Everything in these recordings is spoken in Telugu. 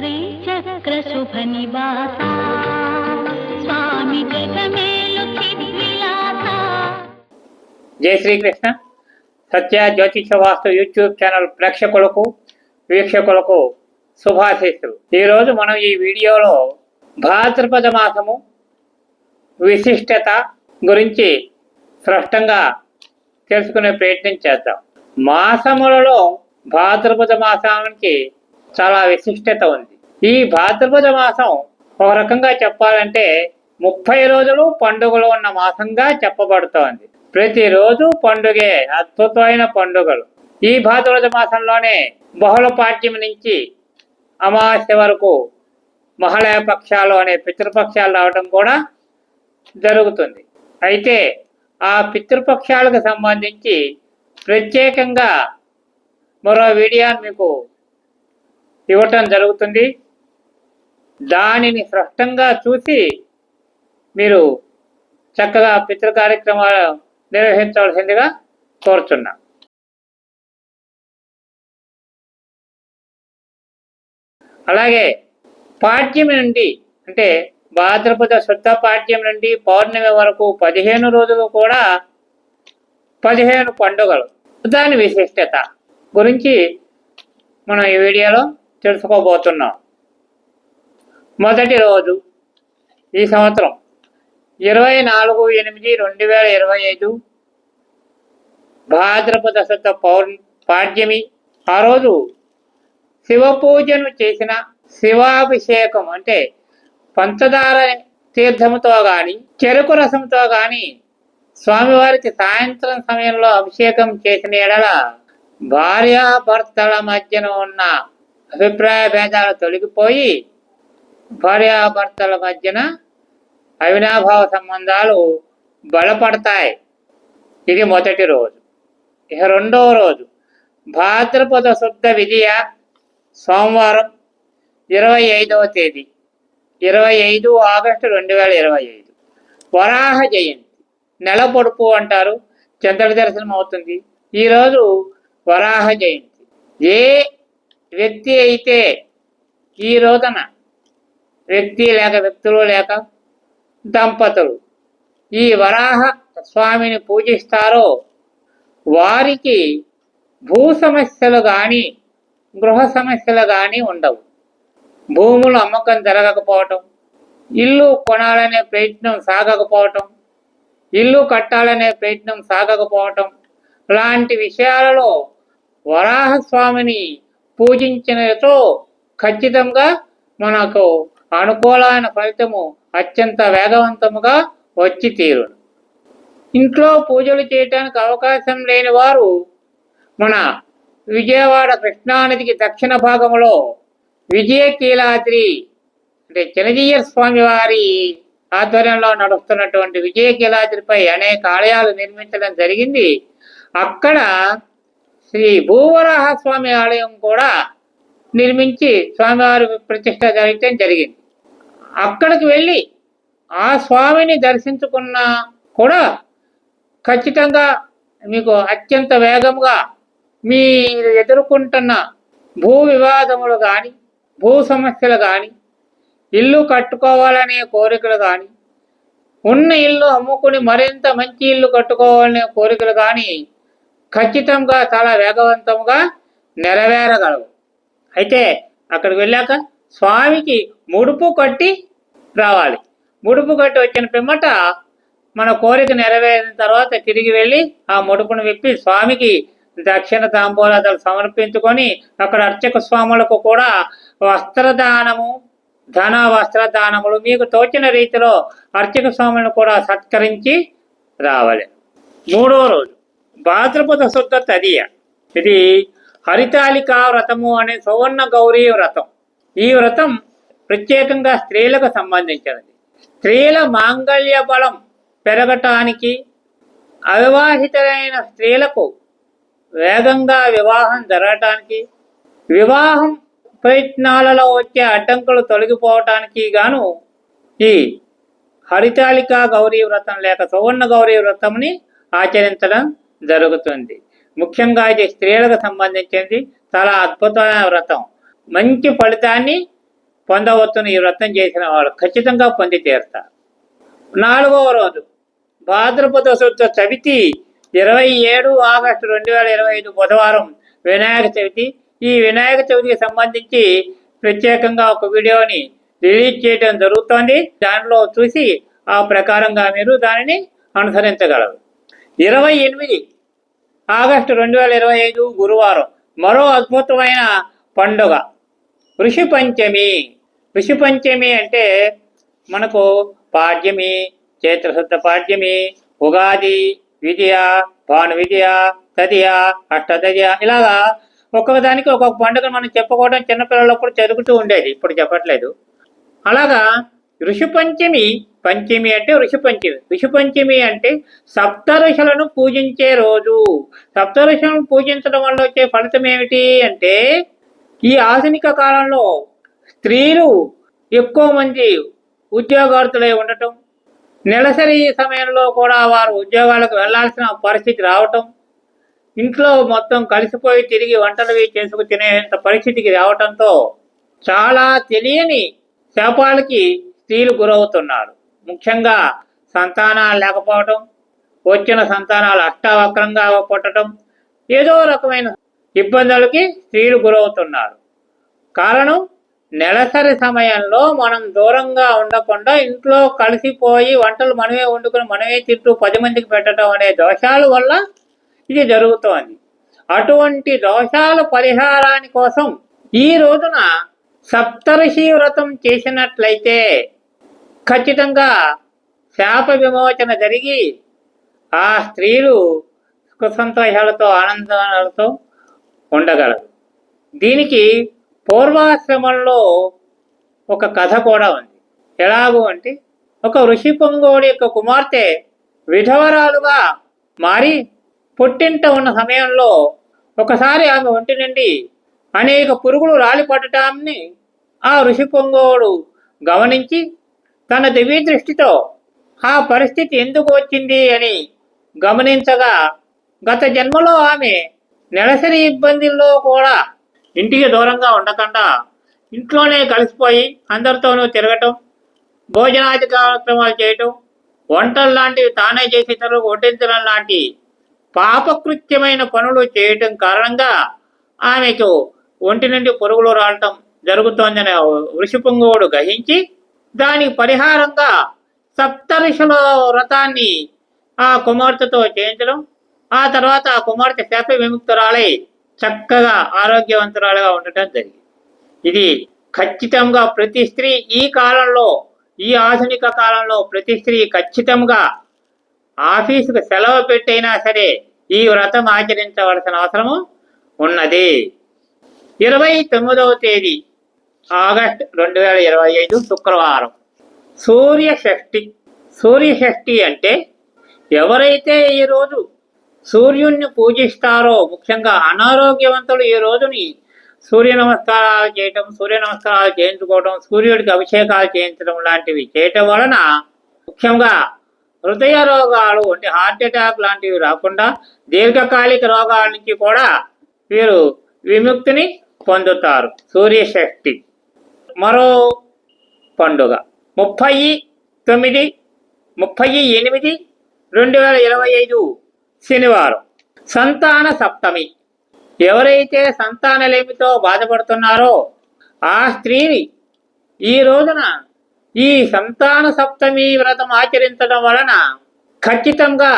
శ్రీచక్రశుభనివాస స్వామి జగమేలు జై శ్రీకృష్ణ. సత్య జ్యోతిష వాస్తు యూట్యూబ్ ఛానల్ ప్రేక్షకులకు వీక్షకులకు శుభాశీస్సులు. ఈరోజు మనం ఈ వీడియోలో భాద్రపద మాసము విశిష్టత గురించి స్పష్టంగా తెలుసుకునే ప్రయత్నం చేద్దాం. మాసములలో భాద్రపద మాసానికి చాలా విశిష్టత ఉంది. ఈ భాద్రపద మాసం ఒక రకంగా చెప్పాలంటే ముప్పై రోజులు పండుగలు ఉన్న మాసంగా చెప్పబడుతోంది. ప్రతిరోజు పండుగే అద్భుతమైన పండుగలు. ఈ భాద్రపద మాసంలోనే బహుళ పాఠ్యం నుంచి అమావాస్య వరకు మహాలయ పక్షాలు అనే పితృపక్షాలు రావడం కూడా జరుగుతుంది. అయితే ఆ పితృపక్షాలకు సంబంధించి ప్రత్యేకంగా మరో వీడియోని మీకు ఇవ్వటం జరుగుతుంది. దానిని స్పష్టంగా చూసి మీరు చక్కగా పితృ కార్యక్రమాలు నిర్వహించవలసిందిగా కోరుచున్నా. అలాగే పాఠ్యం నుండి అంటే భాద్రపద శుద్ధ పాఠ్యం నుండి పౌర్ణమి వరకు పదిహేను రోజులు కూడా పదిహేను పండుగలు. దాని విశిష్టత గురించి మనం ఈ వీడియోలో తెలుసుకోబోతున్నాం. మొదటి రోజు ఈ సంవత్సరం ఇరవై నాలుగు ఎనిమిది రెండు వేల ఇరవై ఐదు భాద్రపద శుద్ధ పౌర్ పాడ్యమి. ఆ రోజు శివ పూజను చేసిన శివాభిషేకం అంటే పంచదార తీర్థముతో గాని చెరుకు రసంతో గాని స్వామివారికి సాయంత్రం సమయంలో అభిషేకం చేసిన ఎడల భార్యాభర్తల మధ్యన ఉన్న అభిప్రాయ భేదాలు తొలగిపోయి భార్యాభర్తల మధ్యన అవినాభావ సంబంధాలు బలపడతాయి. ఇది మొదటి రోజు. ఇక రెండవ రోజు. భాద్రపద శుద్ధ విజయ సోమవారం ఇరవై ఐదవ తేదీ. ఇరవై ఐదు ఆగస్టు రెండు వేల ఇరవై ఐదు. వరాహ జయంతి. నెల పొడుపు అంటారు. చంద్ర దర్శనం అవుతుంది ఈరోజు వరాహ జయంతి. ఏ వ్యక్తి అయితే ఈ రోజున వ్యక్తి లేక వ్యక్తులు లేక దంపతులు ఈ వరాహ స్వామిని పూజిస్తారో వారికి భూ సమస్యలు కానీ గృహ సమస్యలు కానీ ఉండవు. భూములు అమ్మకం జరగకపోవటం ఇల్లు కొనాలనే ప్రయత్నం సాగకపోవటం ఇల్లు కట్టాలనే ప్రయత్నం సాగకపోవటం లాంటి విషయాలలో వరాహస్వామిని పూజించినతో ఖచ్చితంగా మనకు అనుకూలమైన ఫలితము అత్యంత వేగవంతముగా వచ్చి తీరును. ఇంట్లో పూజలు చేయటానికి అవకాశం లేని వారు మన విజయవాడ కృష్ణానదికి దక్షిణ భాగంలో విజయ కీలాద్రి అంటే చినజీయర్ స్వామి వారి ఆధ్వర్యంలో నడుస్తున్నటువంటి విజయ కీలాద్రిపై అనేక ఆలయాలు నిర్మించడం జరిగింది. అక్కడ శ్రీ భూవరాహ స్వామి ఆలయం కూడా నిర్మించి స్వామివారి ప్రతిష్ట జరగటం జరిగింది. అక్కడికి వెళ్ళి ఆ స్వామిని దర్శించుకున్నా కూడా ఖచ్చితంగా మీకు అత్యంత వేగంగా మీరు ఎదుర్కొంటున్న భూ వివాదములు కానీ భూ సమస్యలు కానీ ఇల్లు కట్టుకోవాలనే కోరికలు కానీ ఉన్న ఇల్లు అమ్ముకుని మరింత మంచి ఇల్లు కట్టుకోవాలనే కోరికలు కానీ ఖచ్చితంగా చాలా వేగవంతంగా నెరవేరగలవు. అయితే అక్కడికి వెళ్ళాక స్వామికి ముడుపు కట్టి రావాలి. ముడుపు కట్టి వచ్చిన పిమ్మట మన కోరిక నెరవేరిన తర్వాత తిరిగి వెళ్ళి ఆ ముడుపును విప్పి స్వామికి దక్షిణ తాంబూలాలు సమర్పించుకొని అక్కడ అర్చక స్వాములకు కూడా వస్త్రదానము ధన వస్త్రదానములు మీకు తోచిన రీతిలో అర్చక స్వాములను కూడా సత్కరించి రావాలి. మూడో రోజు భాద్రపద శుద్ధ తదియ. ఇది హరితాళికా వ్రతము అనే సువర్ణ గౌరీ వ్రతం. ఈ వ్రతం ప్రత్యేకంగా స్త్రీలకు సంబంధించినది. స్త్రీల మాంగళ్య బలం పెరగటానికి అవివాహితులైన స్త్రీలకు వేగంగా వివాహం జరగటానికి వివాహం ప్రయత్నాలలో వచ్చే అడ్డంకులు తొలగిపోవటానికి గాను ఈ హరితాళికా గౌరీ వ్రతం లేక సువర్ణ గౌరీ వ్రతంని ఆచరించడం జరుగుతుంది. ముఖ్యంగా ఇది స్త్రీలకు సంబంధించింది చాలా అద్భుతమైన వ్రతం. మంచి ఫలితాన్ని పొందవచ్చును ఈ వ్రతం చేసిన వాళ్ళు ఖచ్చితంగా పొంది తీరుతారు నాలుగవ రోజు భాద్రపద శుద్ధ చవితి ఇరవై ఏడు ఆగస్టు రెండు వేల ఇరవై ఐదు బుధవారం వినాయక చవితి. ఈ వినాయక చవితికి సంబంధించి ప్రత్యేకంగా ఒక వీడియోని రిలీజ్ చేయడం జరుగుతోంది. దానిలో చూసి ఆ ప్రకారంగా మీరు దానిని అనుసరించగలరు. ఇరవై ఎనిమిది. ఆగస్టు రెండు వేల ఇరవై ఐదు గురువారం. మరో అద్భుతమైన పండుగ. ఋషి పంచమి. ఋషి పంచమి అంటే మనకు పాడ్యమి చైత్రశుద్ధ పాడ్యమి ఉగాది విజయ భాను విజయ తదియ అష్టదయ ఇలాగా ఒక్కొక్క దానికి ఒక్కొక్క పండుగ మనం చెప్పుకోవడం చిన్నపిల్లలప్పుడు చదువుతూ ఉండేది. ఇప్పుడు చెప్పట్లేదు. అలాగా ఋషి పంచమి పంచమి అంటే ఋషి పంచమి ఋషి పంచమి అంటే సప్త ఋషులను పూజించే రోజు. సప్త ఋషులను పూజించడం వల్ల వచ్చే ఫలితం ఏమిటి అంటే ఈ ఆధునిక కాలంలో స్త్రీలు ఎక్కువ మంది ఉద్యోగార్థులై ఉండటం నెలసరి సమయంలో కూడా వారు ఉద్యోగాలకు వెళ్ళాల్సిన పరిస్థితి రావటం ఇంట్లో మొత్తం కలిసిపోయి తిరిగి వంటలు చేసుకు తినేంత పరిస్థితికి రావటంతో చాలా తెలియని శాపాలకి స్త్రీలు గురవుతున్నారు. ముఖ్యంగా సంతానాలు లేకపోవటం వచ్చిన సంతానాలు అష్టావక్రంగా పుట్టడం ఏదో రకమైన ఇబ్బందులకి స్త్రీలు గురవుతున్నారు. కారణం నెలసరి సమయంలో మనం దూరంగా ఉండకుండా ఇంట్లో కలిసిపోయి వంటలు మనమే వండుకొని మనమే తింటూ పది మందికి పెట్టడం అనే దోషాల వల్ల ఇది జరుగుతోంది. అటువంటి దోషాల పరిహారాని కోసం ఈ రోజున సప్తర్షి వ్రతం చేసినట్లయితే ఖచ్చితంగా శాప విమోచన జరిగి ఆ స్త్రీలు సుఖసంతోషాలతో ఆనందాలతో ఉండగలరు. దీనికి పూర్వాశ్రమంలో ఒక కథ కూడా ఉంది. ఎలాగూ అంటే ఒక ఋషి పొంగోడి యొక్క కుమార్తె విధవరాలుగా మారి పుట్టింట ఉన్న సమయంలో ఒకసారి ఆమె ఒంటి నుండి అనేక పురుగులు రాలిపడటాన్ని ఆ ఋషి పొంగోడు గమనించి తన దివ్య దృష్టితో ఆ పరిస్థితి ఎందుకు వచ్చింది? అని గమనించగా గత జన్మలో ఆమె నెలసరి ఇబ్బందుల్లో కూడా ఇంటికి దూరంగా ఉండకుండా ఇంట్లోనే కలిసిపోయి అందరితోనూ తిరగటం భోజనాది కార్యక్రమాలు చేయటం వంటలు లాంటివి తానే చేసి ఇతరులకు వడ్డించడం లాంటి పాపకృత్యమైన పనులు చేయటం కారణంగా ఆమెకు ఒంటి నుండి పురుగులు రావటం జరుగుతోందని వృషిపుంగవుడు గ్రహించి దాని పరిహారంగా సప్తరిషుల వ్రతాన్ని ఆ కుమార్తెతో చేయించడం ఆ తర్వాత ఆ కుమార్తె శాప విముక్తురాలై చక్కగా ఆరోగ్యవంతురాలుగా ఉండటం జరిగింది. ఇది ఖచ్చితంగా ప్రతి స్త్రీ ఈ కాలంలో ఈ ఆధునిక కాలంలో ప్రతి స్త్రీ ఖచ్చితంగా ఆఫీసుకు సెలవు పెట్టైనా సరే ఈ వ్రతం ఆచరించవలసిన అవసరము ఉన్నది. ఇరవై తొమ్మిదవ తేదీ ఆగస్ట్ రెండు వేల ఇరవై ఐదు శుక్రవారం. సూర్య సూర్యషష్ఠి సూర్య అంటే ఎవరైతే ఈ రోజు సూర్యుణ్ణి పూజిస్తారో ముఖ్యంగా అనారోగ్యవంతులు ఈ రోజుని సూర్య నమస్కారాలు చేయటం సూర్య నమస్కారాలు చేయించుకోవడం సూర్యుడికి అభిషేకాలు చేయించడం లాంటివి చేయటం వలన ముఖ్యంగా హృదయ రోగాలు అంటే హార్ట్ అటాక్ లాంటివి రాకుండా దీర్ఘకాలిక రోగాల నుంచి కూడా వీరు విముక్తిని పొందుతారు. సూర్యశక్తి మరో పండుగ. ముప్పై తొమ్మిది ముప్పై ఎనిమిది రెండు వేల ఇరవై ఐదు శనివారం. సంతాన సప్తమి. ఎవరైతే సంతానలేమితో బాధపడుతున్నారో ఆ స్త్రీని ఈ రోజున ఈ సంతాన సప్తమి వ్రతం ఆచరించడం వలన ఖచ్చితంగా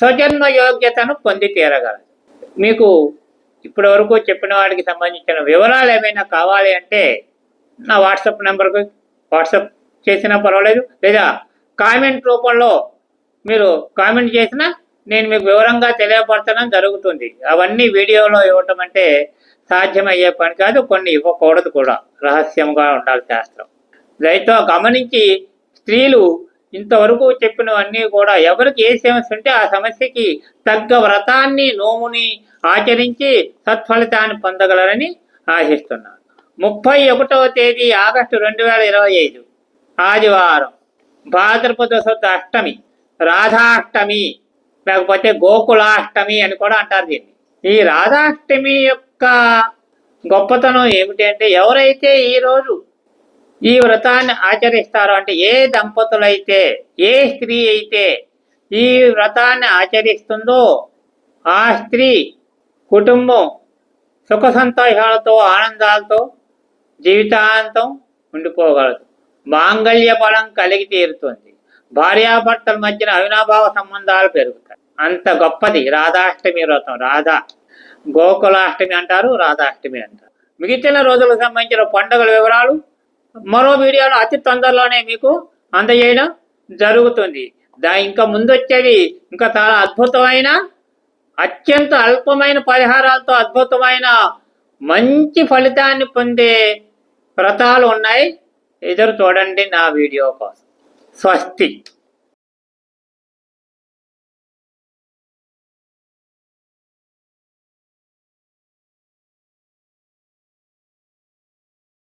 స్వజన్మ యోగ్యతను పొంది తీరగలదు. మీకు ఇప్పటి వరకు చెప్పిన వాటికి సంబంధించిన వివరాలు ఏమైనా కావాలి అంటే నా వాట్సాప్ నెంబర్కి వాట్సాప్ చేసినా పర్వాలేదు. లేదా కామెంట్ రూపంలో మీరు కామెంట్ చేసినా నేను మీకు వివరంగా తెలియపరచడం జరుగుతుంది. అవన్నీ వీడియోలో ఇవ్వటం అంటే సాధ్యమయ్యే పని కాదు కొన్ని ఇవ్వకూడదు కూడా. రహస్యంగా ఉండాలి శాస్త్రం. దయతో గమనించి స్త్రీలు ఇంతవరకు చెప్పినవన్నీ కూడా ఎవరికి ఏ సమస్య ఉంటే ఆ సమస్యకి తగ్గ వ్రతాన్ని నోముని ఆచరించి సత్ఫలితాన్ని పొందగలరని ఆశిస్తున్నాను. ముప్పై ఒకటవ తేదీ ఆగస్టు రెండు వేల ఇరవై ఐదు ఆదివారం. భాద్రపద శుద్ధ అష్టమి రాధాష్టమి లేకపోతే గోకులాష్టమి అని కూడా అంటారు దీన్ని. ఈ రాధాష్టమి యొక్క గొప్పతనం ఏమిటంటే ఎవరైతే ఈరోజు ఈ వ్రతాన్ని ఆచరిస్తారు అంటే ఏ దంపతులైతే ఏ స్త్రీ అయితే ఈ వ్రతాన్ని ఆచరిస్తుందో ఆ స్త్రీ కుటుంబం సుఖ సంతోషాలతో ఆనందాలతో జీవితాంతం ఉండిపోగలదు. మాంగళ్య బలం కలిగి తీరుతుంది. భార్యాభర్తల మధ్యన అవినాభావ సంబంధాలు పెరుగుతాయి. అంత గొప్పది రాధాష్టమి వ్రతం. రాధా గోకులాష్టమి అంటారు రాధాష్టమి అంటారు. మిగిలిన రోజులకు సంబంధించిన పండుగల వివరాలు మరో వీడియోలో అతి తొందరలోనే మీకు అందజేయడం జరుగుతుంది. దా ఇంకా ముందు వచ్చేది ఇంకా చాలా అద్భుతమైన అత్యంత అల్పమైన పరిహారాలతో అద్భుతమైన మంచి ఫలితాన్ని పొందే వ్రతాలు ఉన్నాయి. ఎదురు చూడండి నా వీడియో కోసం. స్వస్తి.